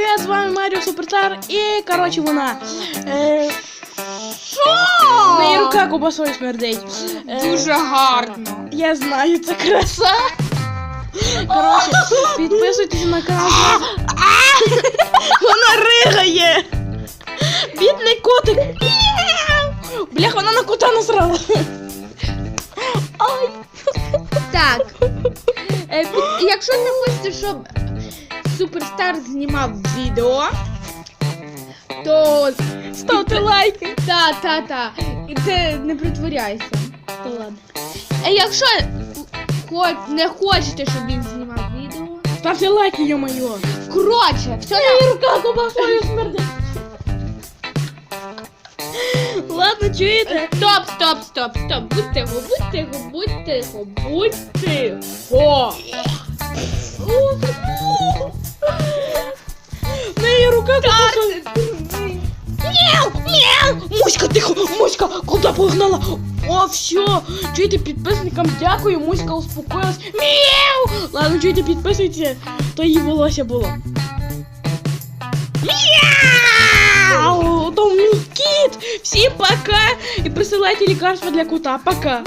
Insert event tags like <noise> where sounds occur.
привіт! З вами Маріо Супертар і коротше вона. Е, Що? в неї рука кубасою смердить. Е, Дуже гарно. Я знаю, це краса. Коротше, підписуйтесь на канал. <gasps> Вона ригає. Бідний котик. Блях, вона на кота насрала. Ай. Так. Е, під- якщо не хочете, щоб Суперстар знімав відео, то Ставте лайки. та, та, та. І ти не притворяйся. Та ладно. А якщо хо- не хочете, щоб він знімав відео. Ставте лайки, йо-моє. Коротше, все на рука кубасою смердить. Ладно, чуєте? Стоп, стоп, стоп, стоп. Будь тихо, будь тихо, будь тихо, будь тихо. В рука. Мяу, мяу. Муська, тихо, Муська, куди погнала? О, все. Чуєте, підписникам дякую, Муська успокоїлась. Мяу. Ладно, чуєте, підписуйтесь, то її волосся було. Мяу. То мій кіт. Всім пока. І присилайте лікарства для кота. Пока.